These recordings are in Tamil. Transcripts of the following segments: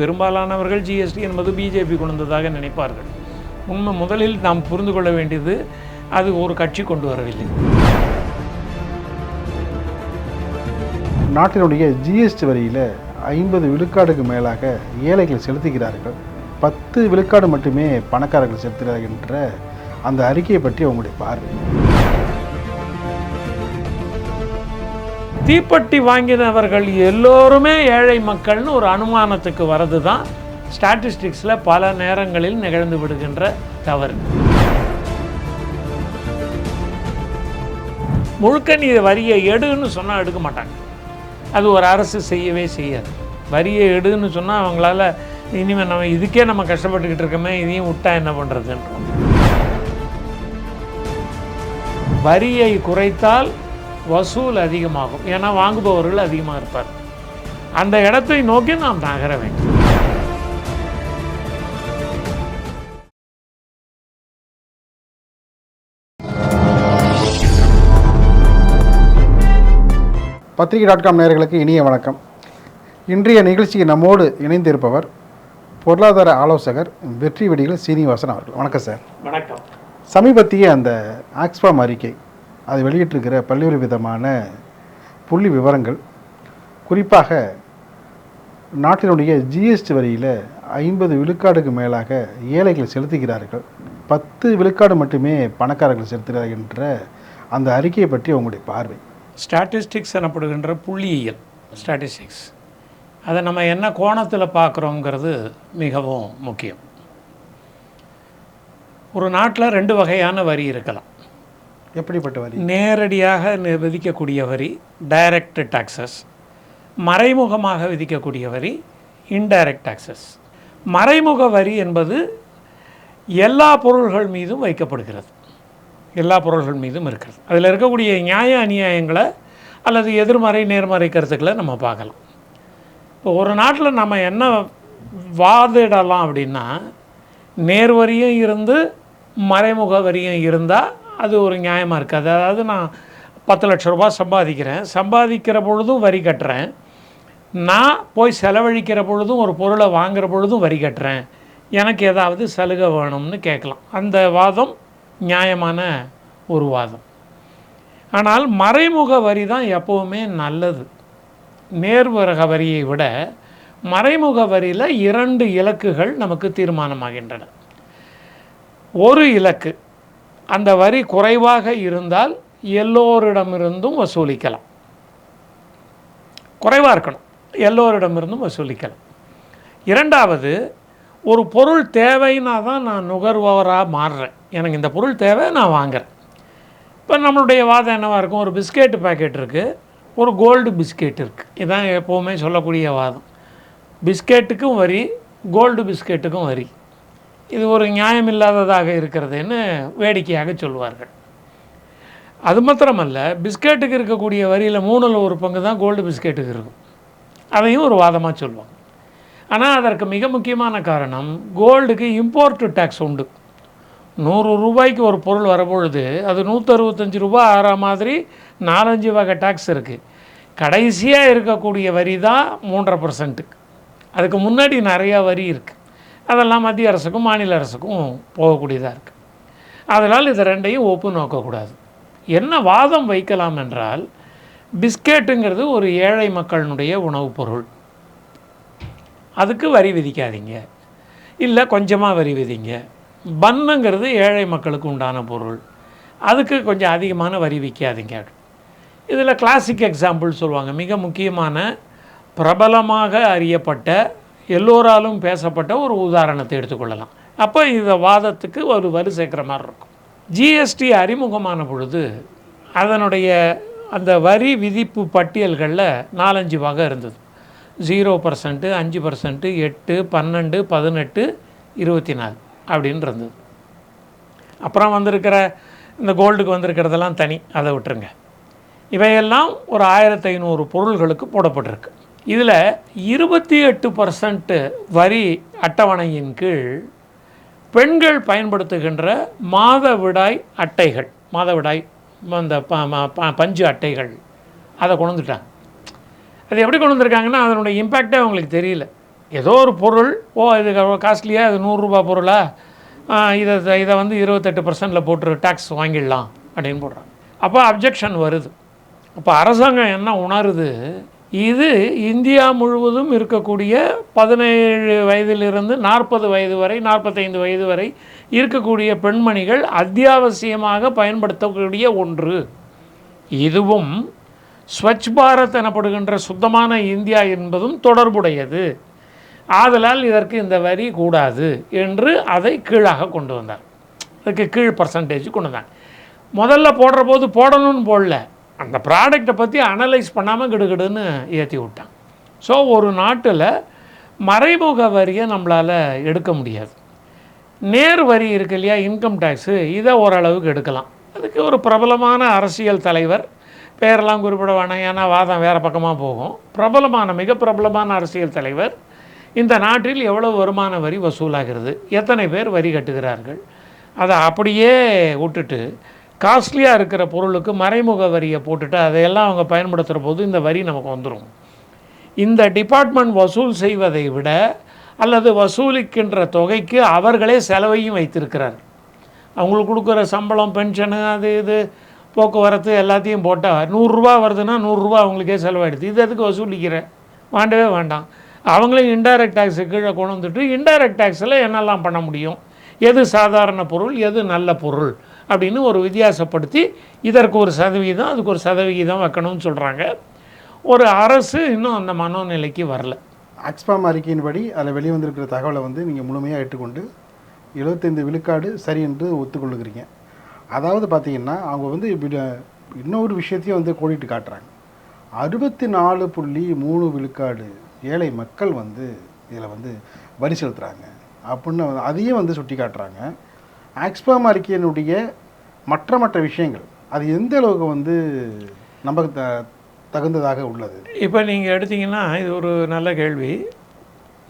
பெரும்பாலானவர்கள் ஜிஎஸ்டி என்பது பிஜேபி கொண்டு வந்ததாக நினைப்பார்கள். உண்மை முதலில் நாம் புரிந்து கொள்ள வேண்டியது அது ஒரு கட்சி கொண்டு வரவில்லை. நாட்டினுடைய ஜிஎஸ்டி வரியில் ஐம்பது விழுக்காடுக்கு மேலாக ஏழைகள் செலுத்துகிறார்கள். பத்து விழுக்காடு மட்டுமே பணக்காரர்கள் செலுத்துகிறார்கள் என்ற அந்த அறிக்கையை பற்றி அவங்களுடைய பார்வை. தீப்பெட்டி வாங்கினவர்கள் எல்லோருமே ஏழை மக்கள்னு ஒரு அனுமானத்துக்கு வர்றது தான் ஸ்டாட்டிஸ்டிக்ஸில் பல நேரங்களில் நிகழ்ந்து விடுகின்ற தவறு. முழுக்க நீ வரியை எடுன்னு சொன்னால் எடுக்க மாட்டாங்க. அது ஒரு அரசு செய்யவே செய்யாது. வரியை எடுன்னு சொன்னால் அவங்களால இனிமேல் நம்ம இதுக்கே நம்ம கஷ்டப்பட்டுக்கிட்டு இருக்கோமே இதையும் விட்டா என்ன பண்ணுறதுன்றோம் வரியை குறைத்தால் வசூல் அதிகமாகும். ஏன்னா வாங்குபவர்கள் அதிகமாக இருப்பார். அந்த இடத்தை நோக்கி நாம் நகர வேண்டும். பத்திரிகை டாட் காம் நேயர்களுக்கு இனிய வணக்கம். இன்றைய நிகழ்ச்சிக்கு நம்மோடு இணைந்திருப்பவர் பொருளாதார ஆலோசகர் வெற்றி வெடிகள் சீனிவாசன் அவர்கள். வணக்கம் சார். வணக்கம். சமீபத்திய அந்த ஆக்ஸ்பாம் அறிக்கை அது வெளியிட்டிருக்கிற பல்வேறு விதமான புள்ளி விவரங்கள். குறிப்பாக நாட்டினுடைய ஜிஎஸ்டி வரியில் ஐம்பது விழுக்காடுக்கு மேலாக ஏழைகள் செலுத்துகிறார்கள். பத்து விழுக்காடு மட்டுமே பணக்காரர்கள் செலுத்துகிறார்கள் என்ற அந்த அறிக்கையை பற்றி உங்களுடைய பார்வை. ஸ்டாட்டிஸ்டிக்ஸ் எனப்படுகின்ற புள்ளியியல் ஸ்டாட்டிஸ்டிக்ஸ் அதை நம்ம என்ன கோணத்தில் பார்க்குறோங்கிறது மிகவும் முக்கியம். ஒரு நாட்டில் ரெண்டு வகையான வரி இருக்கலாம். எப்படிப்பட்ட வரி? நேரடியாக விதிக்கக்கூடிய வரி டைரக்ட் டாக்ஸஸ் மறைமுகமாக விதிக்கக்கூடிய வரி இன்டைரக்ட் டாக்ஸஸ் மறைமுக வரி என்பது எல்லா பொருள்கள் மீதும் வைக்கப்படுகிறது. எல்லா பொருள்கள் மீதும் இருக்கிறது. அதில் இருக்கக்கூடிய நியாய அநியாயங்களை அல்லது எதிர்மறை நேர்மறை கருத்துக்களை நம்ம பார்க்கலாம். இப்போ ஒரு நாட்டில் நம்ம என்ன வாதிடலாம் அப்படின்னா நேர்வரியும் இருந்து மறைமுக வரியும் இருந்தால் அது ஒரு நியாயமாக இருக்குது அதாவது நான் பத்து லட்ச ரூபாய் சம்பாதிக்கிறேன். சம்பாதிக்கிற பொழுதும் வரி கட்டுறேன். நான் போய் செலவழிக்கிற பொழுதும் ஒரு பொருளை வாங்குகிற பொழுதும் வரி கட்டுறேன். எனக்கு ஏதாவது சலுகை வேணும்னு கேட்கலாம். அந்த வாதம் நியாயமான ஒரு வாதம். ஆனால் மறைமுக வரி தான் எப்போவுமே நல்லது. நேர்வரக வரியை விட மறைமுக வரியில் இரண்டு இலக்குகள் நமக்கு தீர்மானமாகின்றன. ஒரு இலக்கு அந்த வரி குறைவாக இருந்தால் எல்லோரிடமிருந்தும் வசூலிக்கலாம். குறைவாக இருக்கணும். எல்லோரிடமிருந்தும் வசூலிக்கலாம். இரண்டாவது ஒரு பொருள் தேவைன்னா தான் நான் நுகர்வோராக மாறுறேன். எனக்கு இந்த பொருள் தேவை நான் வாங்குறேன். இப்போ நம்மளுடைய வாதம் என்னவாக இருக்கும்? ஒரு பிஸ்கெட் பாக்கெட் இருக்குது ஒரு கோல்டு பிஸ்கெட் இருக்குது இதான் எப்போவுமே சொல்லக்கூடிய வாதம். பிஸ்கெட்டுக்கும் வரி கோல்டு பிஸ்கெட்டுக்கும் வரி. இது ஒரு நியாயமில்லாததாக இருக்கிறதுன்னு வேடிக்கையாக சொல்வார்கள் அது மாத்திரமல்ல பிஸ்கெட்டுக்கு இருக்கக்கூடிய வரியில் மூணில் ஒரு பங்கு தான் கோல்டு பிஸ்கெட்டுக்கு இருக்கும். அதையும் ஒரு வாதமாக சொல்லுவாங்க. ஆனால் அதற்கு மிக முக்கியமான காரணம் கோல்டுக்கு இம்போர்ட் டேக்ஸ் உண்டு. நூறு ரூபாய்க்கு ஒரு பொருள் வரப்பொழுது அது நூற்றறுபத்தஞ்சு ரூபாய் ஆகிற மாதிரி நாலஞ்சு வகை டேக்ஸ் இருக்குது கடைசியாக இருக்கக்கூடிய வரி தான் மூன்றரை பர்சன்ட்டு அதுக்கு முன்னாடி நிறையா வரி இருக்குது அதெல்லாம் மத்திய அரசுக்கும் மாநில அரசுக்கும் போகக்கூடியதாக இருக்குது அதனால் இது ரெண்டையும் ஒப்பு நோக்கக்கூடாது. என்ன வாதம் வைக்கலாம் என்றால் பிஸ்கெட்டுங்கிறது ஒரு ஏழை மக்களினுடைய உணவுப் பொருள். அதுக்கு வரி விதிக்காதீங்க. இல்லை கொஞ்சமாக வரி விதிங்க. பன்னுங்கிறது ஏழை மக்களுக்கு உண்டான பொருள். அதுக்கு கொஞ்சம் அதிகமான வரி விற்காதீங்க இதில் கிளாசிக் எக்ஸாம்பிள் சொல்லுவாங்க. மிக முக்கியமான பிரபலமாக அறியப்பட்ட எல்லோராலும் பேசப்பட்ட ஒரு உதாரணத்தை எடுத்துக்கொள்ளலாம். அப்போ இந்த வாதத்துக்கு ஒரு வலு சேர்க்குற மாதிரி இருக்கும். ஜிஎஸ்டி அறிமுகமான பொழுது அதனுடைய அந்த வரி விதிப்பு பட்டியல்களில் நாலஞ்சு வகை இருந்தது. ஜீரோ பர்சன்ட்டு அஞ்சு பர்சன்ட்டு எட்டு பன்னெண்டு பதினெட்டு இருபத்தி நாலு அப்படின்னு இருந்தது. அப்புறம் வந்திருக்கிற இந்த கோல்டுக்கு வந்திருக்கிறதெல்லாம் தனி அதை விட்டுருங்க. இவையெல்லாம் ஒரு ஆயிரத்தி ஐநூறு பொருள்களுக்கு போடப்பட்டிருக்கு. இதில் இருபத்தி எட்டு பர்சன்ட்டு வரி அட்டவணையின் கீழ் பெண்கள் பயன்படுத்துகின்ற மாதவிடாய் அட்டைகள் மாதவிடாய் அந்த ப- ம- ப- பஞ்சு அட்டைகள் அதை கொண்டு வந்துட்டாங்க. அது எப்படி கொண்டு வந்திருக்காங்கன்னா அதனுடைய இம்பேக்டே அவங்களுக்கு தெரியல. ஏதோ ஒரு பொருள் ஓ இது காஸ்ட்லியாக இது நூறுரூபா பொருளா? இதை இதை வந்து இருபத்தெட்டு பர்சன்டில் போட்டு டேக்ஸ் வாங்கிடலாம் அப்படின்னு போடுறாங்க. அப்போ அப்ஜெக்ஷன் வருது. அப்போ அரசாங்கம் என்ன உணருது? இது இந்தியா முழுவதும் இருக்கக்கூடிய பதினேழு வயதிலிருந்து நாற்பது வயது வரை நாற்பத்தைந்து வயது வரை இருக்கக்கூடிய பெண்மணிகள் அத்தியாவசியமாக பயன்படுத்தக்கூடிய ஒன்று. இதுவும் ஸ்வச் பாரத் எனப்படுகின்ற சுத்தமான இந்தியா என்பதும் தொடர்புடையது. ஆதலால் இதற்கு இந்த வரி கூடாது என்று அதை கீழாக கொண்டு வந்தார். அதுக்கு கீழ் பர்சன்டேஜ் கொண்டு வந்தாங்க முதல்ல போடுற போது போடணும்னு போடல. அந்த ப்ராடக்டை பற்றி அனலைஸ் பண்ணாமல் கிடுகிடுன்னு ஏற்றி விட்டான். ஸோ ஒரு நாட்டில் மறைமுக வரியை நம்மளால் எடுக்க முடியாது. நேர் வரி இருக்கு இல்லையா இன்கம் டேக்ஸு இதை ஓரளவுக்கு எடுக்கலாம். அதுக்கு ஒரு பிரபலமான அரசியல் தலைவர் பேரெல்லாம் குறிப்பிட வேணாம் ஏன்னா வாதம் வேறு பக்கமாக போகும். பிரபலமான மிக பிரபலமான அரசியல் தலைவர் இந்த நாட்டில் எவ்வளோ வருமான வரி வசூலாகிறது? எத்தனை பேர் வரி கட்டுகிறார்கள்? அதை அப்படியே விட்டுட்டு காஸ்ட்லியாக இருக்கிற பொருளுக்கு மறைமுக வரியை போட்டுட்டு அதையெல்லாம் அவங்க பயன்படுத்துகிற போது இந்த வரி நமக்கு வந்துடும் இந்த டிபார்ட்மெண்ட் வசூல் செய்வதை விட அல்லது வசூலிக்கின்ற தொகைக்கு அவர்களே செலவையும் வைத்திருக்கிறார். அவங்களுக்கு கொடுக்குற சம்பளம் பென்ஷனு அது இது போக்குவரத்து எல்லாத்தையும் போட்டால் நூறுரூவா வருதுன்னா நூறுரூவா அவங்களுக்கே செலவாயிடுது. இது எதுக்கு வசூலிக்கிற? வேண்டவே வேண்டாம். அவங்களையும் இன்டைரக்ட் டேக்ஸு கீழே கொண்டு வந்துட்டு இன்டைரக்ட் டேக்ஸில் என்னெல்லாம் பண்ண முடியும்? எது சாதாரண பொருள் எது நல்ல பொருள்? அப்படின்னு ஒரு வித்தியாசப்படுத்தி இதற்கு ஒரு சதவிகிதம் அதுக்கு ஒரு சதவிகிதம் வைக்கணும்னு சொல்கிறாங்க ஒரு அரசு இன்னும் அந்த மனோநிலைக்கு வரல. ஆக்ஸ்பாம் அறிக்கையின்படி அதில் வெளிவந்திருக்கிற தகவலை வந்து நீங்கள் முழுமையாக ஏற்றுக்கொண்டு எழுபத்தைந்து விழுக்காடு சரி என்று ஒத்துக்கொள்ளுகிறீங்க. அதாவது பார்த்தீங்கன்னா அவங்க வந்து இன்னொரு விஷயத்தையும் வந்து கோடிட்டு காட்டுறாங்க. அறுபத்தி நாலு புள்ளி மூணு விழுக்காடு ஏழை மக்கள் வந்து இதில் வந்து வரி செலுத்துகிறாங்க அப்படின்னு அதையும் வந்து சுட்டி காட்டுறாங்க ஆக்ஸ்பாம் அறிக்கையினுடைய மற்ற மற்ற விஷயங்கள். அது எந்த அளவுக்கு வந்து நமக்கு த தகுந்ததாக உள்ளது? இப்போ நீங்கள் எடுத்தீங்கன்னா இது ஒரு நல்ல கேள்வி.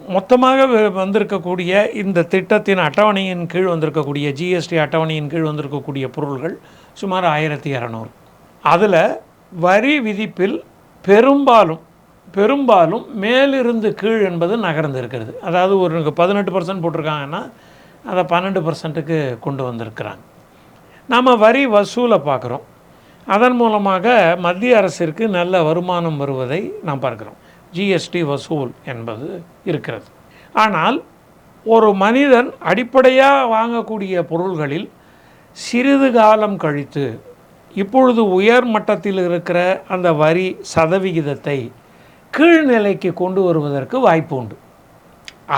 மொத்தமாக வ- வந்திருக்கக்கூடிய இந்த திட்டத்தின் அட்டவணையின் கீழ் வந்திருக்கக்கூடிய ஜிஎஸ்டி அட்டவணையின் கீழ் வந்திருக்கக்கூடிய பொருள்கள் சுமார் ஆயிரத்தி இரநூறு அதில் வரி விதிப்பில் பெரும்பாலும் பெரும்பாலும் மேலிருந்து கீழ் என்பது நகர்ந்து இருக்கிறது அதாவது ஒரு பதினெட்டு பர்சன்ட் போட்டிருக்காங்கன்னா அதை பன்னெண்டு பர்சன்ட்டுக்கு கொண்டு வந்திருக்கிறாங்க. நாம் வரி வசூலை பார்க்குறோம். அதன் மூலமாக மத்திய அரசிற்கு நல்ல வருமானம் வருவதை நாம் பார்க்கிறோம். ஜிஎஸ்டி வசூல் என்பது இருக்கிறது. ஆனால் ஒரு மனிதன் அடிப்படையாக வாங்கக்கூடிய பொருள்களில் சிறிது காலம் கழித்து இப்பொழுது உயர் மட்டத்தில் இருக்கிற அந்த வரி சதவிகிதத்தை கீழ்நிலைக்கு கொண்டு வருவதற்கு வாய்ப்பு உண்டு.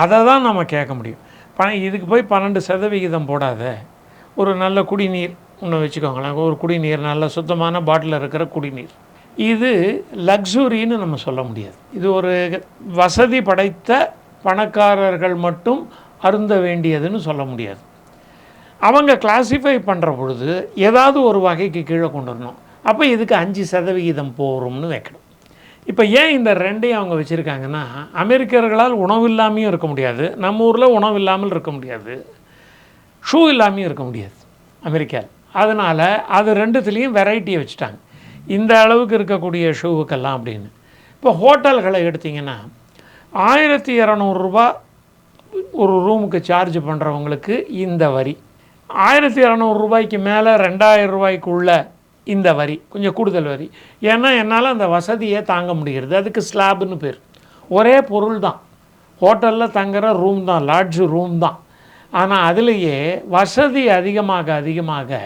அதை தான் நம்ம கேட்க முடியும். பண இதுக்கு போய் பன்னெண்டு சதவிகிதம் போடாத. ஒரு நல்ல குடிநீர் இன்னும் வச்சுக்கோங்களேன் ஒரு குடிநீர் நல்ல சுத்தமான பாட்டில் இருக்கிற குடிநீர். இது லக்ஸுரின்னு நம்ம சொல்ல முடியாது. இது ஒரு வசதி படைத்த பணக்காரர்கள் மட்டும் அருந்த வேண்டியதுன்னு சொல்ல முடியாது. அவங்க கிளாஸிஃபை பண்ணுற பொழுது ஏதாவது ஒரு வகைக்கு கீழே கொண்டு வரணும். அப்போ இதுக்கு அஞ்சு சதவிகிதம் போகிறோம்னு வைக்கணும். இப்போ ஏன் இந்த ரெண்டையும் அவங்க வச்சுருக்காங்கன்னா அமெரிக்கர்களால் உணவு இல்லாமையும் இருக்க முடியாது. நம்ம ஊரில் உணவு இல்லாமல் இருக்க முடியாது. ஷூ இல்லாமையும் இருக்க முடியாது. அமெரிக்காவில் அதனால் அது ரெண்டுத்துலேயும் வெரைட்டியை வச்சுட்டாங்க. இந்த அளவுக்கு இருக்கக்கூடிய ஷூவுக்கெல்லாம் அப்படின்னு. இப்போ ஹோட்டல்களை எடுத்திங்கன்னா ஆயிரத்தி இரநூறுபா ஒரு ரூமுக்கு சார்ஜ் பண்ணுறவங்களுக்கு இந்த வரி. ஆயிரத்தி இரநூறுபாய்க்கு மேலே ரெண்டாயிரம் ரூபாய்க்குள்ள இந்த வரி கொஞ்சம் கூடுதல் வரி. ஏன்னா என்னால் அந்த வசதியை தாங்க முடிகிறது. அதுக்கு ஸ்லாப்னு பேர். ஒரே பொருள் தான். ஹோட்டலில் தங்குற ரூம் தான் லாட்ஜ் ரூம் தான். ஆனால் அதிலேயே வசதி அதிகமாக அதிகமாக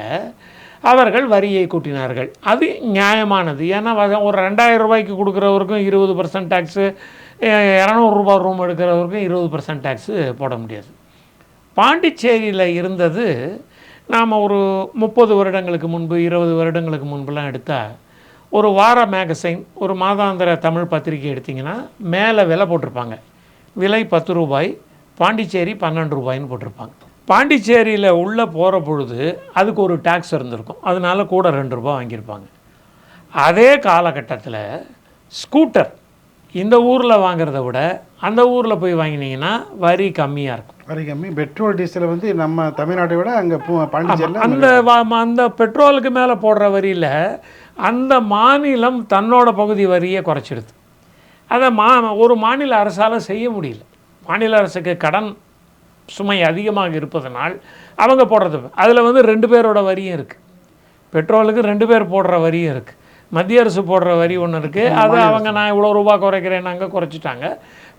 அவர்கள் வரியை கூட்டினார்கள். அது நியாயமானது. ஏன்னா ஒரு ரெண்டாயிரம் ரூபாய்க்கு கொடுக்குறவருக்கும் இருபது பர்சன்ட் டேக்ஸு இரநூறுபா ரூம் எடுக்கிறவருக்கும் இருபது பர்சன்ட் டேக்ஸு போட முடியாது. பாண்டிச்சேரியில் இருந்தது நாம் ஒரு முப்பது வருடங்களுக்கு முன்பு இருபது வருடங்களுக்கு முன்புலாம் எடுத்தால் ஒரு வார மேகசைன் ஒரு மாதாந்திர தமிழ் பத்திரிக்கை எடுத்திங்கன்னா மேலே விலை போட்டிருப்பாங்க. விலை பத்து ரூபாய் பாண்டிச்சேரி பன்னெண்டு ரூபாய்ன்னு போட்டிருப்பாங்க. பாண்டிச்சேரியில் உள்ளே போகிற பொழுது அதுக்கு ஒரு டேக்ஸ் இருந்திருக்கும். அதனால கூட ரெண்டு ரூபாய் வாங்கியிருப்பாங்க. அதே காலகட்டத்தில் ஸ்கூட்டர் இந்த ஊரில் வாங்குறத விட அந்த ஊரில் போய் வாங்கினீங்கன்னா வரி கம்மியாக இருக்கும். வரி கம்மி. பெட்ரோல் டீசல் வந்து நம்ம தமிழ்நாட்டை விட அங்கே பாண்டிச்சேரியில் அந்த அந்த பெட்ரோலுக்கு மேலே போடுற வரியில் அந்த மாநிலம் தன்னோட பகுதி வரியை குறைச்சிடுது. அதை மா ஒரு மாநில அரசால் செய்ய முடியல. மாநில அரசுக்கு கடன் சுமை அதிகமாக இருப்பதனால் அவங்க போடுறது. அதில் வந்து ரெண்டு பேரோட வரியும் இருக்குது பெட்ரோலுக்கு ரெண்டு பேர் போடுற வரியும் இருக்குது மத்திய அரசு போடுற வரி ஒன்று இருக்குது அது அவங்க நான் இவ்வளோ ரூபா குறைக்கிறேன் நாங்கள் குறைச்சிட்டாங்க.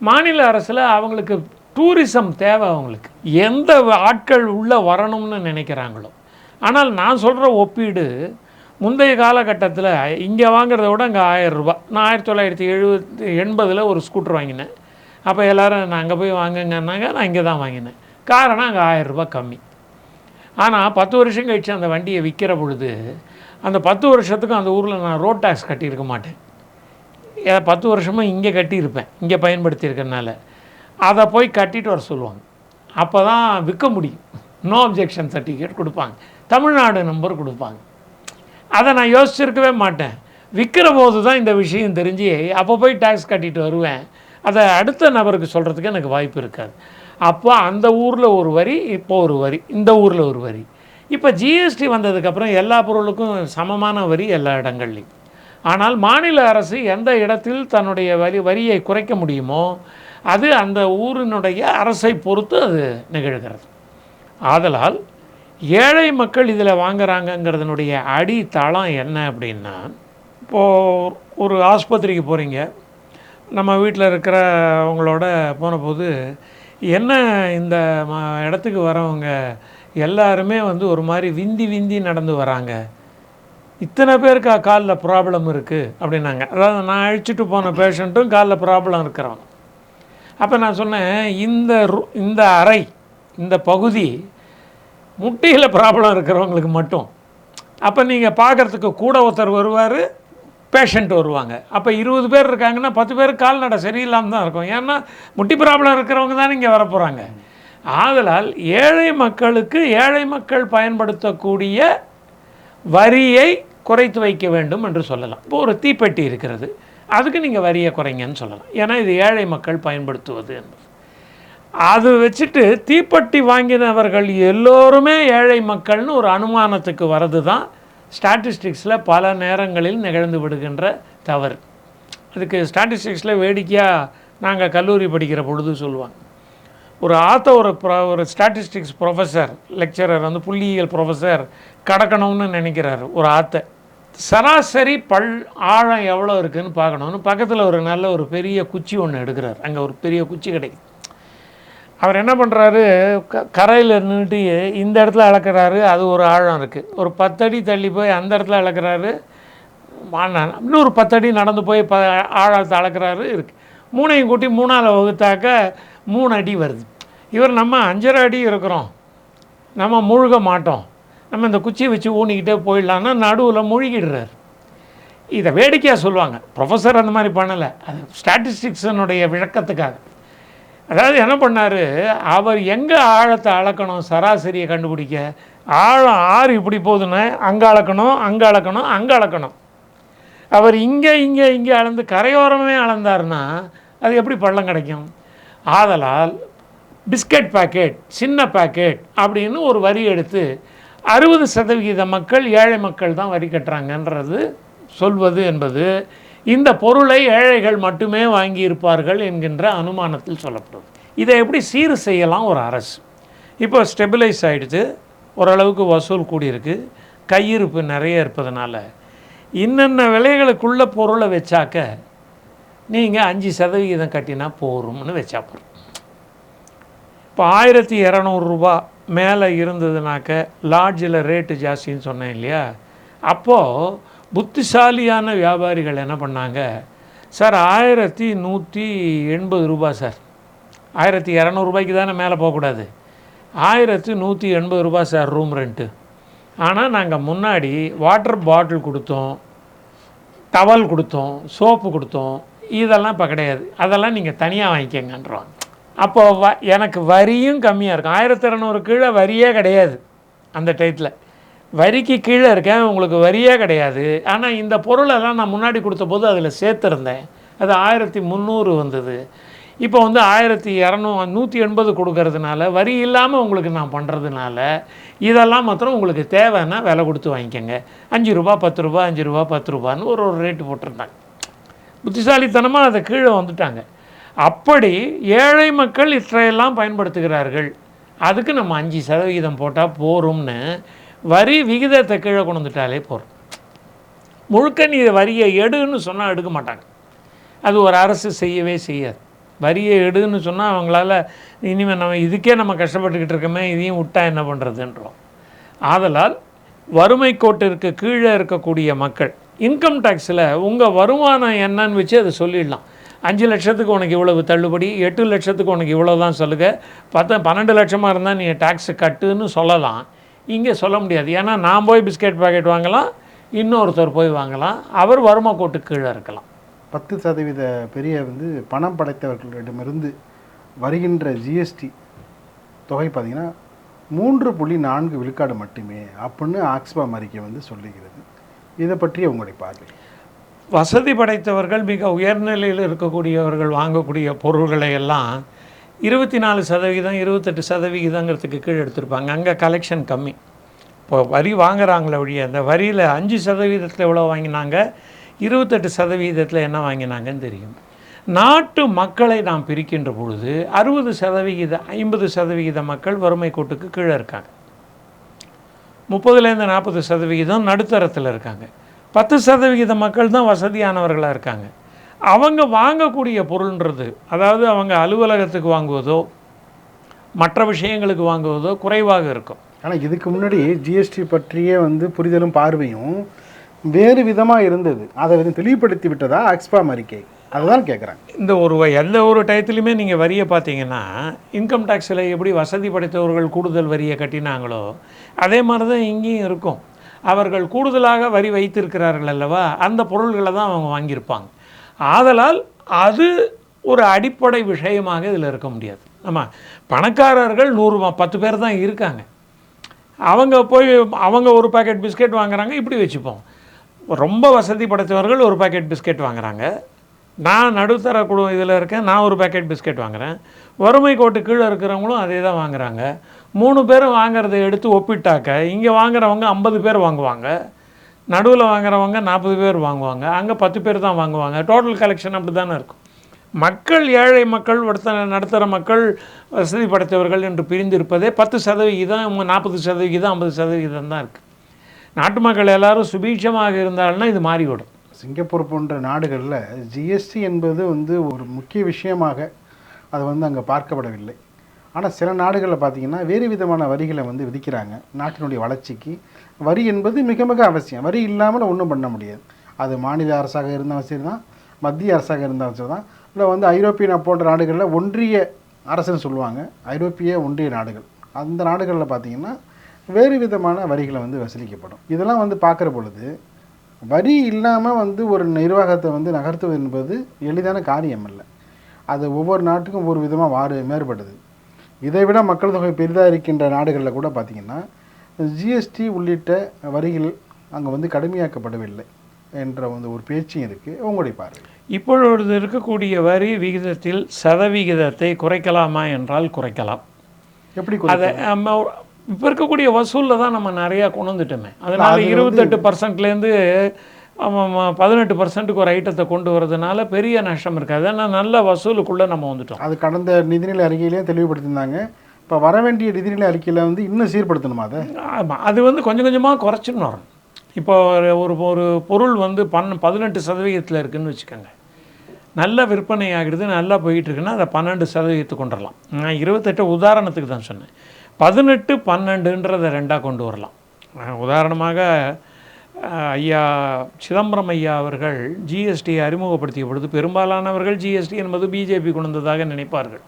மாநில அரசில் அவங்களுக்கு டூரிசம் தேவை அவங்களுக்கு. எந்த ஆட்கள் உள்ளே வரணும்னு நினைக்கிறாங்களோ. ஆனால் நான் சொல்கிற ஒப்பீடு முந்தைய காலகட்டத்தில் இங்கே வாங்குறத விட அங்கே ஆயிரம் ரூபாய். நான் ஆயிரத்தி தொள்ளாயிரத்தி எழுபத்தி எண்பதில் ஒரு ஸ்கூட்டர் வாங்கினேன். அப்போ எல்லோரும் நான் அங்கே போய் வாங்குங்கன்னாங்க நான் இங்கே தான் வாங்கினேன். காரணம் அங்கே ஆயிரம் ரூபாய் கம்மி. ஆனால் பத்து வருஷம் கழித்து அந்த வண்டியை விற்கிற பொழுது அந்த பத்து வருஷத்துக்கும் அந்த ஊரில் நான் ரோட் டேக்ஸ் கட்டியிருக்க மாட்டேன். பத்து வருஷமாக இங்கே கட்டியிருப்பேன். இங்கே பயன்படுத்தியிருக்கறனால அதை போய் கட்டிட்டு வர சொல்லுவாங்க. அப்போ தான் விற்க முடியும். நோ அப்ஜெக்ஷன் சர்டிஃபிகேட் கொடுப்பாங்க. தமிழ்நாடு நம்பர் கொடுப்பாங்க. அதை நான் யோசிச்சிருக்கவே மாட்டேன். விற்கிற போது தான் இந்த விஷயம் தெரிஞ்சு அப்போ போய் டேக்ஸ் கட்டிட்டு வருவேன். அதை அடுத்த நபருக்கு சொல்கிறதுக்கு எனக்கு வாய்ப்பு இருக்காது. அப்போ அந்த ஊரில் ஒரு வரி இப்போ ஒரு வரி இந்த ஊரில் ஒரு வரி. இப்போ ஜிஎஸ்டி வந்ததுக்கப்புறம் எல்லா பொருளுக்கும் சமமான வரி எல்லா இடங்கள்லையும். ஆனால் மாநில அரசு எந்த இடத்தில் தன்னுடைய வரி வரியை குறைக்க முடியுமோ அது அந்த ஊரினுடைய அரசை பொறுத்து அது நிகழ்கிறது. ஆதலால் ஏழை மக்கள் இதில் வாங்குறாங்கங்கிறதுனுடைய அடித்தளம் என்ன அப்படின்னா இப்போது ஒரு ஆஸ்பத்திரிக்கு போகிறீங்க நம்ம வீட்டில் இருக்கிறவங்களோட போனபோது என்ன இந்த ம- இடத்துக்கு வரவங்க எல்லாருமே வந்து ஒரு மாதிரி விந்தி விந்தி நடந்து வராங்க. இத்தனை பேருக்கு காலில் ப்ராப்ளம் இருக்குது அப்படின்னாங்க. அதாவது நான் அழிச்சிட்டு போன பேஷண்ட்டும் காலில் ப்ராப்ளம் இருக்கிறவங்க அப்போ நான் சொன்னேன் இந்த ரு- இந்த அறை இந்த பகுதி முட்டியில் ப்ராப்ளம் இருக்கிறவங்களுக்கு மட்டும். அப்போ நீங்கள் பார்க்குறதுக்கு கூட ஒருத்தர் வருவார் பேஷண்ட் வருவாங்க. அப்போ இருபது பேர் இருக்காங்கன்னா பத்து பேர் கால்நடை சரியில்லாமல் தான் இருக்கும். ஏன்னா முட்டி ப்ராப்ளம் இருக்கிறவங்க தானே இங்கே வரப்போகிறாங்க ஆதலால் ஏழை மக்களுக்கு ஏழை மக்கள் பயன்படுத்தக்கூடிய வரியை குறைத்து வைக்க வேண்டும் என்று சொல்லலாம். இப்போ ஒரு தீப்பெட்டி இருக்கிறது. அதுக்கு நீங்கள் வரியை குறைங்கன்னு சொல்லலாம். ஏன்னா இது ஏழை மக்கள் பயன்படுத்துவது என்பது. அது வச்சுட்டு தீப்பெட்டி வாங்கினவர்கள் எல்லோருமே ஏழை மக்கள்னு ஒரு அனுமானத்துக்கு வர்றது தான் ஸ்டாட்டிஸ்டிக்ஸில் பல நேரங்களில் நிகழ்ந்து விடுகின்ற தவறு. அதுக்கு ஸ்டாட்டிஸ்டிக்ஸில் வேடிக்கையாக நாங்கள் கல்லூரி படிக்கிற பொழுது சொல்லுவாங்க. ஒரு ஆத்த ஒரு ப்ரொ ஒரு ஸ்டாட்டிஸ்டிக்ஸ் ப்ரொஃபஸர் லெக்சரர் வந்து புள்ளியியல் ப்ரொஃபஸர் கடக்கணும்னு நினைக்கிறாரு ஒரு ஆத்தை சராசரி பல் ஆழம் எவ்வளோ இருக்குதுன்னு பார்க்கணும்னு பக்கத்தில் ஒரு நல்ல ஒரு பெரிய குச்சி ஒன்று எடுக்கிறார். அங்கே ஒரு பெரிய குச்சி கிடைக்கும் அவர் என்ன பண்ணுறாரு க கரையில் நின்றுட்டு இந்த இடத்துல அளக்குறாரு. அது ஒரு ஆழம் இருக்குது ஒரு பத்தடி தள்ளி போய் அந்த இடத்துல அளக்குறாரு. வான- இன்னொரு பத்தடி நடந்து போய் ப ஆழத்தை அளக்குறாரு இருக்குது மூணையும் கூட்டி மூணால் வகுத்தாக்க மூணு அடி வருது. இவர் நம்ம அஞ்சரை அடி இருக்கிறோம். நம்ம முழுக மாட்டோம். நம்ம இந்த குச்சியை வச்சு ஊனிக்கிட்டே போயிடலான்னா நடுவில் மூழ்கிடுறாரு. இதை வேடிக்கையாக சொல்லுவாங்க. ப்ரொஃபஸர் அந்த மாதிரி பண்ணலை. அது ஸ்டாட்டிஸ்டிக்ஸனுடைய விளக்கத்துக்காக. அதாவது என்ன பண்ணார்? அவர் எங்கே ஆழத்தை அளக்கணும்? சராசரியை கண்டுபிடிக்க. ஆழம் ஆறு இப்படி போகுதுன்னா அங்கே அளக்கணும் அங்கே அளக்கணும் அங்கே அளக்கணும். அவர் இங்கே இங்கே இங்கே அளந்து கரையோரமே அளந்தாருன்னா அது எப்படி பள்ளம் கிடைக்கும்? ஆதலால் பிஸ்கட் பாக்கெட் சின்ன பாக்கெட் அப்படின்னு ஒரு வரி எடுத்து அறுபது சதவிகித மக்கள் ஏழை மக்கள் தான் வரி கட்டுறாங்கன்றது சொல்வது என்பது இந்த பொருளை ஏழைகள் மட்டுமே வாங்கியிருப்பார்கள் என்கின்ற அனுமானத்தில் சொல்லப்படுது இதை எப்படி சீர் செய்யலாம் ஒரு அரசு? இப்போ ஸ்டெபிலைஸ் ஆகிடுது ஓரளவுக்கு வசூல் கூடியிருக்கு. கையிருப்பு நிறைய இருப்பதனால. இன்னென்ன விலைகளுக்குள்ள பொருளை வச்சாக்க நீங்கள் அஞ்சு சதவிகிதம் கட்டினா போரும்னு வச்சா போதும் இப்போ ஆயிரத்தி இரநூறுபா மேலே இருந்ததுனாக்க லாட்ஜில் ரேட்டு ஜாஸ்தின்னு சொன்னேன் இல்லையா? அப்போது புத்திசாலியான வியாபாரிகள் என்ன பண்ணாங்க? சார் ஆயிரத்தி நூற்றி எண்பது ரூபா சார். ஆயிரத்தி இரநூறுபாய்க்கு தானே மேலே போகக்கூடாது. ஆயிரத்தி நூற்றி எண்பது ரூபா சார் ரூம் ரெண்ட்டு ஆனால் நாங்கள் முன்னாடி வாட்டர் பாட்டில் கொடுத்தோம் டவல் கொடுத்தோம் சோப்பு கொடுத்தோம். இதெல்லாம் இப்போ கிடையாது. அதெல்லாம் நீங்கள் தனியாக வாங்கிக்கங்கன்றோம். அப்போது வ எனக்கு வரியும் கம்மியாக இருக்கும். ஆயிரத்தி இரநூறு கீழே வரியே கிடையாது அந்த டயத்தில் வரிக்கு கீழே இருக்கேன் உங்களுக்கு வரியே கிடையாது. ஆனால் இந்த பொருளெல்லாம் நான் முன்னாடி கொடுத்த போது அதில் சேர்த்துருந்தேன். அது ஆயிரத்தி முந்நூறு வந்தது. இப்போ வந்து ஆயிரத்தி இரநூ நூற்றி எண்பது கொடுக்கறதுனால வரி இல்லாமல் உங்களுக்கு நான் பண்ணுறதுனால இதெல்லாம் மாத்திரம் உங்களுக்கு தேவைன்னா விலை கொடுத்து வாங்கிக்கோங்க. அஞ்சு ரூபா பத்து ரூபா அஞ்சு ரூபா பத்து ரூபான்னு ஒரு ஒரு ரேட்டு போட்டிருந்தாங்க. புத்திசாலித்தனமாக அதை கீழே வந்துட்டாங்க. அப்படி ஏழை மக்கள் இற்றையெல்லாம் பயன்படுத்துகிறார்கள். அதுக்கு நம்ம அஞ்சு சதவிகிதம் போட்டால் போகிறோம்னு வரி விகிதத்தை கீழே கொண்டு வந்துட்டாலே போகிறோம் முழுக்க நீ வரியை எடுன்னு சொன்னால் எடுக்க மாட்டாங்க. அது ஒரு அரசு செய்யவே செய்யாது. வரியை எடுன்னு சொன்னால் அவங்களால இனிமேல் நம்ம இதுக்கே நம்ம கஷ்டப்பட்டுக்கிட்டு இருக்கோமே இதையும் விட்டா என்ன பண்ணுறதுன்றோம் ஆதலால் வறுமை கோட்டிற்கு கீழே இருக்கக்கூடிய மக்கள் இன்கம் டேக்ஸில் உங்கள் வருமானம் என்னன்னு வச்சு அதை சொல்லிடலாம். அஞ்சு லட்சத்துக்கு உனக்கு இவ்வளவு தள்ளுபடி எட்டு லட்சத்துக்கு உனக்கு இவ்வளோ தான் சொல்லுங்கள் பத்து பன்னெண்டு லட்சமாக இருந்தால் நீ டேக்ஸு கட்டுன்னு சொல்லலாம். இங்கே சொல்ல முடியாது. ஏன்னா நான் போய் பிஸ்கெட் பாக்கெட் வாங்கலாம் இன்னொருத்தர் போய் வாங்கலாம். அவர் வறுமை கோட்டுக்கு கீழே இருக்கலாம். பத்து சதவீத பெரிய வந்து பணம் படைத்தவர்களிடமிருந்து வருகின்ற ஜிஎஸ்டி தொகை பார்த்தீங்கன்னா மூன்று புள்ளி நான்கு விழுக்காடு மட்டுமே அப்படின்னு ஆக்ஸ்பாம் அறிக்கை வந்து சொல்லுகிறது. இதை பற்றி உங்களுடைய பார்வை. வசதி படைத்தவர்கள் மிக உயர்நிலையில் இருக்கக்கூடியவர்கள் வாங்கக்கூடிய பொருள்களை எல்லாம் இருபத்தி நாலு சதவிகிதம் இருபத்தெட்டு சதவிகிதங்கிறதுக்கு கீழே எடுத்திருப்பாங்க. அங்கே கலெக்ஷன் கம்மி. இப்போ வரி வாங்குறாங்களே ஒழிய அந்த வரியில் அஞ்சு சதவீதத்தில் எவ்வளோ வாங்கினாங்க? இருபத்தெட்டு சதவீதத்தில் என்ன வாங்கினாங்கன்னு தெரியும். நாட்டு மக்களை நாம் பிரிக்கின்ற பொழுது அறுபது சதவிகித ஐம்பது சதவிகித மக்கள் வறுமை கோட்டுக்கு கீழே இருக்காங்க. முப்பதுலேருந்து நாற்பது சதவிகிதம் நடுத்தரத்தில் இருக்காங்க. பத்து சதவிகித மக்கள் தான் வசதியானவர்களாக இருக்காங்க. அவங்க வாங்கக்கூடிய பொருள்ன்றது அதாவது அவங்க அலுவலகத்துக்கு வாங்குவதோ மற்ற விஷயங்களுக்கு வாங்குவதோ குறைவாக இருக்கும். ஆனால் இதுக்கு முன்னாடி ஜிஎஸ்டி பற்றிய வந்து புரிதலும் பார்வையும் வேறு விதமாக இருந்தது. அதை வந்து தெளிவுபடுத்தி விட்டதா ஆக்ஸ்பாம் அறிக்கை? அதுதான் கேட்குறாங்க இந்த ஒரு எந்த ஒரு டயத்துலையுமே நீங்கள் வரியை பார்த்தீங்கன்னா இன்கம் டேக்ஸில் எப்படி வசதி படைத்தவர்கள் கூடுதல் வரியை கட்டினாங்களோ அதே மாதிரி தான் இங்கேயும் இருக்கும். அவர்கள் கூடுதலாக வரி வைத்திருக்கிறார்கள் அல்லவா அந்த பொருள்களை தான் அவங்க வாங்கியிருப்பாங்க. ஆதலால் அது ஒரு அடிப்படை விஷயமாக இதில் இருக்க முடியாது. ஆமாம் பணக்காரர்கள் நூறு பத்து பேர் தான் இருக்காங்க. அவங்க போய் அவங்க ஒரு பாக்கெட் பிஸ்கெட் வாங்குறாங்க இப்படி வச்சுப்போம். ரொம்ப வசதி படைத்தவர்கள் ஒரு பாக்கெட் பிஸ்கெட் வாங்குறாங்க. நான் நடுத்தர குழு இதில் இருக்கேன் நான் ஒரு பாக்கெட் பிஸ்கெட் வாங்குகிறேன் வறுமை கோட்டு கீழே இருக்கிறவங்களும் அதே தான் வாங்குறாங்க. மூணு பேரும் வாங்குறதை எடுத்து ஒப்பிட்டாக்க இங்கே வாங்குறவங்க ஐம்பது பேர் வாங்குவாங்க. நடுவில் வாங்குறவங்க நாற்பது பேர் வாங்குவாங்க. அங்கே பத்து பேர் தான் வாங்குவாங்க. டோட்டல் கலெக்ஷன் அப்படி தானே இருக்கும். மக்கள் ஏழை மக்கள் ஒருத்த நடுத்தர மக்கள் வசதி படைத்தவர்கள் என்று பிரிந்திருப்பதே பத்து சதவிகிதம் நாற்பது சதவிகிதம் ஐம்பது சதவிகிதம் தான் இருக்குது நாட்டு மக்கள் எல்லாரும் சுபீட்சமாக இருந்தாலும்னா இது மாறிவிடும். சிங்கப்பூர் போன்ற நாடுகளில் ஜிஎஸ்டி என்பது வந்து ஒரு முக்கிய விஷயமாக அது வந்து அங்கே பார்க்கப்படவில்லை. ஆனால் சில நாடுகளில் பார்த்தீங்கன்னா வேறு விதமான வரிகளை வந்து விதிக்கிறாங்க. நாட்டினுடைய வளர்ச்சிக்கு வரி என்பது மிக மிக அவசியம். வரி இல்லாமல் ஒன்றும் பண்ண முடியாது. அது மாநில அரசாக இருந்தாலும் சரி தான் மத்திய அரசாக இருந்தாலும் சரி தான் இல்லை வந்து ஐரோப்பிய போன்ற நாடுகளில் ஒன்றிய அரசுன்னு சொல்லுவாங்க. ஐரோப்பிய ஒன்றிய நாடுகள். அந்த நாடுகளில் பார்த்தீங்கன்னா வேறு விதமான வரிகளை வந்து வசூலிக்கப்படும். இதெல்லாம் வந்து பார்க்குற பொழுது வரி இல்லாமல் வந்து ஒரு நிர்வாகத்தை வந்து நகர்த்துவது என்பது எளிதான காரியம் இல்லை அது ஒவ்வொரு நாட்டுக்கும் ஒவ்வொரு விதமாக வாறு மேற்படுது இதை விட மக்கள் தொகை பெரிதாக இருக்கின்ற நாடுகளில் கூட பார்த்திங்கன்னா ஜிஎஸ்டி உள்ளிட்ட வரிகள் அங்கே வந்து கடுமையாக்கப்படவில்லை என்ற வந்து ஒரு பேச்சும் இருக்குது உங்களுடைய பார்வை? இப்பொழுது இருக்கக்கூடிய வரி விகிதத்தில் சதவிகிதத்தை குறைக்கலாமா என்றால் குறைக்கலாம். எப்படி அதை? நம்ம இப்போ இருக்கக்கூடிய வசூலில் தான் நம்ம நிறையா கொண்டு வந்துட்டோமே அதனால இருபத்தெட்டு பர்சன்ட்லேருந்து பதினெட்டு பர்சன்ட்டுக்கு ஒரு ஐட்டத்தை கொண்டு வரதுனால பெரிய நஷ்டம் இருக்காது. ஆனால் நல்ல வசூலுக்குள்ளே நம்ம வந்துட்டோம். அது கடந்த நிதிநிலை அறிக்கையிலையும் தெளிவுபடுத்தியிருந்தாங்க. இப்போ வர வேண்டிய நிதிநிலை அறிக்கையில் வந்து இன்னும் சீர்படுத்தணுமா அதை? ஆமாம் அது வந்து கொஞ்சம் கொஞ்சமாக குறைச்சின்னு வரும். இப்போ ஒரு ஒரு ஒரு பொருள் வந்து பன் பதினெட்டு சதவீதத்தில் இருக்குதுன்னு வச்சுக்கோங்க. நல்ல விற்பனை ஆகிடுது நல்லா போயிட்டுருக்குன்னா அதை பன்னெண்டு சதவீதத்துக்கு கொண்டு வரலாம் நான் இருபத்தெட்டு உதாரணத்துக்கு தான் சொன்னேன். பதினெட்டு பன்னெண்டுன்றதை ரெண்டாக கொண்டு வரலாம். உதாரணமாக ஐயா சிதம்பரம் ஐயா அவர்கள் ஜிஎஸ்டியை அறிமுகப்படுத்திய பொழுது பெரும்பாலானவர்கள் ஜிஎஸ்டி என்பது பிஜேபி கொண்டு வந்ததாக நினைப்பார்கள்.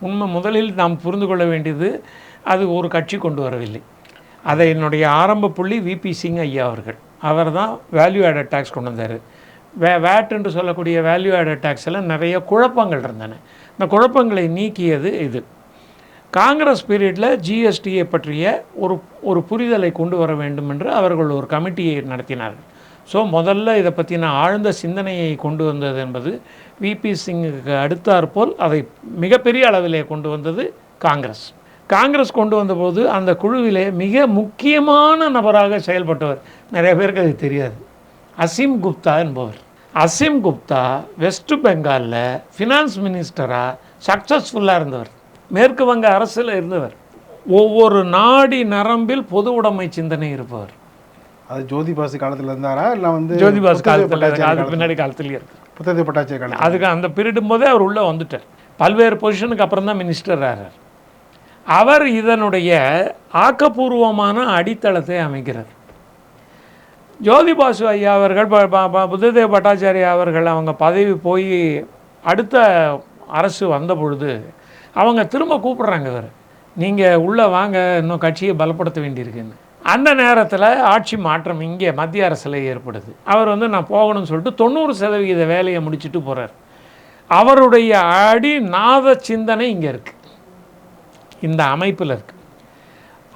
உண்மை முதலில் நாம் புரிந்து கொள்ள வேண்டியது அது ஒரு கட்சி கொண்டு வரவில்லை. அதை என்னுடைய ஆரம்ப புள்ளி விபி சிங் ஐயா அவர்கள். அவர் தான் வேல்யூ ஆடட் டேக்ஸ் கொண்டு வந்தார். வே வேட் என்று சொல்லக்கூடிய வேல்யூ ஆடட் டேக்ஸில் நிறைய குழப்பங்கள் இருந்தன. இந்த குழப்பங்களை நீக்கியது இது. காங்கிரஸ் பீரியடில் ஜிஎஸ்டியை பற்றிய ஒரு ஒரு புரிதலை கொண்டு வர வேண்டும் என்று அவர்கள் ஒரு கமிட்டியை நடத்தினார்கள். ஸோ முதல்ல இதை பற்றின ஆழ்ந்த சிந்தனையை கொண்டு வந்தது என்பது விபி சிங்குக்கு அடுத்தாற்போல் அதை மிகப்பெரிய அளவிலே கொண்டு வந்தது காங்கிரஸ். காங்கிரஸ் கொண்டு வந்தபோது அந்த குழுவிலே மிக முக்கியமான நபராக செயல்பட்டவர். நிறைய பேருக்கு அது தெரியாது. அசீம் குப்தா என்பவர். அசீம் குப்தா வெஸ்ட் பெங்காலில் ஃபினான்ஸ் மினிஸ்டராக சக்ஸஸ்ஃபுல்லாக இருந்தவர். மேற்கு வங்க அரசில் இருந்தவர். ஒவ்வொரு நாடி நரம்பில் பொது உடைமை சிந்தனை இருப்பவர். அது ஜோதி பாசு காலத்துல இருந்தாரா? இல்லை வந்து ஜோதிபாஸ் புத்தக காலத்தில் பட்டாச்சாரி அது காலத்துல- பின்னாடி காலத்துலேயே இருக்கு. புத்தக பட்டாச்சாரி காலத்தில். அதுக்கு அந்த பீரியடும் போதே அவர் உள்ளே வந்துட்டார். பல்வேறு பொசிஷனுக்கு அப்புறம் தான் மினிஸ்டர் ஆகிறார் அவர் இதனுடைய ஆக்கப்பூர்வமான அடித்தளத்தை அமைக்கிறார். ஜோதிபாசு ஐயா அவர்கள் புத்ததேவ பட்டாச்சாரியா அவர்கள் அவங்க பதவி போய் அடுத்த அரசு வந்த பொழுது அவங்க திரும்ப கூப்பிடுறாங்க இவர். நீங்கள் உள்ளே வாங்க இன்னும் கட்சியை பலப்படுத்த வேண்டியிருக்குன்னு. அந்த நேரத்தில் ஆட்சி மாற்றம் இங்கே மத்திய அரசில் ஏற்படுது. அவர் வந்து நான் போகணும்னு சொல்லிட்டு தொண்ணூறு சதவிகித வேலையை முடிச்சுட்டு போகிறார் அவருடைய அடி நாத சிந்தனை இங்கே இருக்குது இந்த அமைப்பில் இருக்குது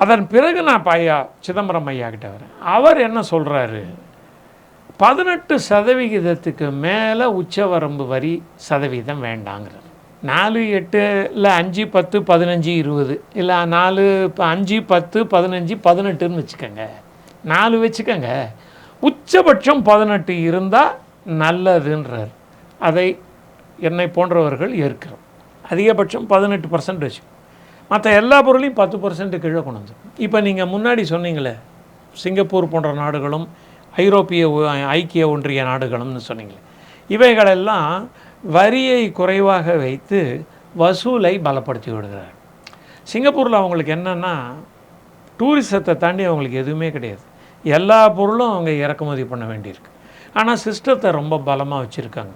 அதன் பிறகு நான் பையா சிதம்பரம் ஐயா கிட்ட வரேன். அவர் என்ன சொல்கிறாரு பதினெட்டு சதவிகிதத்துக்கு மேலே உச்சவரம்பு வரி சதவீதம் வேண்டாங்கிறார். நாலு எட்டு இல்லை அஞ்சு பத்து பதினஞ்சு இருபது. இல்லை நாலு இப்போ அஞ்சு பத்து பதினஞ்சு பதினெட்டுன்னு வச்சுக்கோங்க. நாலு வச்சுக்கோங்க. உச்சபட்சம் பதினெட்டு இருந்தால் நல்லதுன்றார். அதை என்னை போன்றவர்கள் ஏற்கிறோம். அதிகபட்சம் பதினெட்டு பர்சன்ட் வச்சு. மற்ற எல்லா பொருளையும் பத்து பர்சன்ட் கீழே கொண்டு வந்து இப்போ நீங்கள் முன்னாடி சொன்னீங்களே சிங்கப்பூர் போன்ற நாடுகளும் ஐரோப்பிய ஐக்கிய ஒன்றிய நாடுகளும்னு சொன்னீங்களே இவைகளெல்லாம் வரியை குறைவாக வைத்து வசூலை பலப்படுத்தி விடுகிறார். சிங்கப்பூரில் அவங்களுக்கு என்னென்னா டூரிசத்தை தாண்டி அவங்களுக்கு எதுவுமே கிடையாது. எல்லா பொருளும் அவங்க இறக்குமதி பண்ண வேண்டியிருக்கு. ஆனால் சிஸ்டத்தை ரொம்ப பலமாக வச்சுருக்காங்க.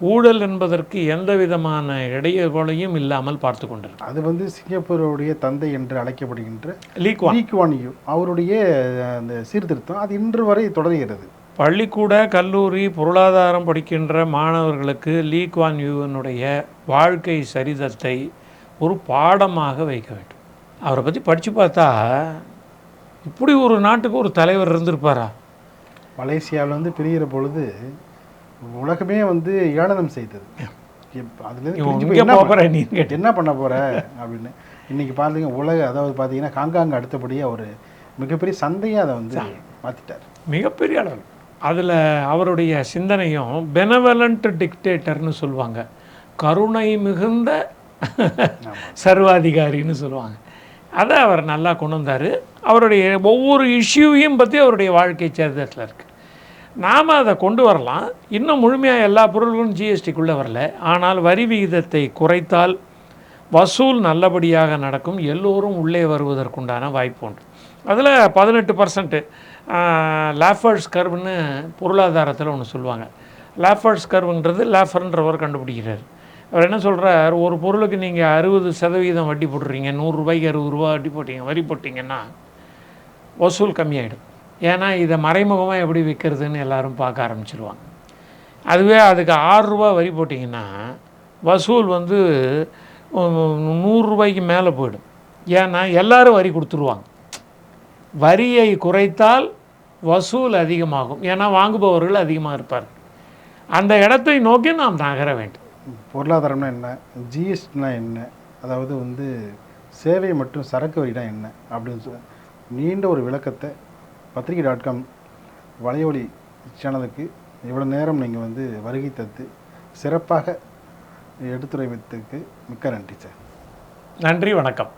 ஊழல் என்பதற்கு எந்த விதமான இடையூறுகளையும் இல்லாமல் பார்த்து கொண்டிருக்கு அது வந்து சிங்கப்பூருடைய தந்தை என்று அழைக்கப்படுகின்ற லீக்வான். Lee Kuan you. அவருடைய அந்த சீர்திருத்தம் அது இன்று வரை தொடர்கிறது. பள்ளிக்கூட கல்லூரி பொருளாதாரம் படிக்கின்ற மாணவர்களுக்கு லீ குவான் யூவனுடைய வாழ்க்கை சரிதத்தை ஒரு பாடமாக வைக்க வேண்டும். அவரை பற்றி படித்து பார்த்தா இப்படி ஒரு நாட்டுக்கு ஒரு தலைவர் இருந்திருப்பாரா? மலேசியாவில் வந்து பிரிகிற பொழுது உலகமே வந்து ஏளனம் செய்தது. அதுலேருந்து என்ன போகிற பண்ண போற அப்படின்னு. இன்னைக்கு பார்த்தீங்க உலக அதாவது பார்த்தீங்கன்னா ஹாங்காங் அடுத்தபடியாக ஒரு மிகப்பெரிய சந்தையை அதை வந்து மாற்றிட்டார் மிகப்பெரிய அளவு அதில் அவருடைய சிந்தனையும் பெனவலண்ட் டிக்டேட்டர்னு சொல்லுவாங்க. கருணை மிகுந்த சர்வாதிகாரின்னு சொல்லுவாங்க. அதை அவர் நல்லா கொண்டு வந்தார். அவருடைய ஒவ்வொரு இஷ்யூவையும் பற்றி அவருடைய வாழ்க்கை சரிதத்தில் இருக்குது நாம் அதை கொண்டு வரலாம். இன்னும் முழுமையாக எல்லா பொருள்களும் ஜிஎஸ்டிக்குள்ளே வரல. ஆனால் வரி விகிதத்தை குறைத்தால் வசூல் நல்லபடியாக நடக்கும். எல்லோரும் உள்ளே வருவதற்குண்டான வாய்ப்பு உண்டு. அதில் பதினெட்டு பர்சன்ட்டு லேஃபர்ஸ் கர்வ்னு பொருளாதாரத்தில் ஒன்று சொல்லுவாங்க. லேஃபர்ஸ் கர்வுன்றது லேஃபர்ன்றவர் கண்டுபிடிக்கிறார். அவர் என்ன சொல்கிறார் ஒரு பொருளுக்கு நீங்கள் அறுபது சதவீதம் வட்டி போட்டுறீங்க நூறுரூபாய்க்கு அறுபது ரூபா வட்டி போட்டீங்க வரி போட்டிங்கன்னா வசூல் கம்மியாயிடும். ஏன்னா இதை மறைமுகமாக எப்படி விற்கிறதுன்னு எல்லோரும் பார்க்க ஆரம்பிச்சிருவாங்க. அதுவே அதுக்கு ஆறுரூவா வரி போட்டிங்கன்னா வசூல் வந்து நூறுரூபாய்க்கு மேலே போயிடும். ஏன்னா எல்லோரும் வரி கொடுத்துருவாங்க. வரியை குறைத்தால் வசூல் அதிகமாகும். ஏன்னா வாங்குபவர்கள் அதிகமாக இருப்பார் அந்த இடத்தை நோக்கி நாம் நகர வேண்டும். பொருளாதாரம்னா என்ன? ஜிஎஸ்டினா என்ன? அதாவது வந்து சேவை மற்றும் சரக்கு வரினா என்ன? அப்படின்னு சொல்லி நீண்ட ஒரு விளக்கத்தை பத்திரிகை டாட் காம் வலையொலி சேனலுக்கு இவ்வளோ நேரம் நீங்கள் வந்து வருகை தந்து சிறப்பாக எடுத்துரைத்ததுக்கு மிக்க நன்றி சார். நன்றி வணக்கம்.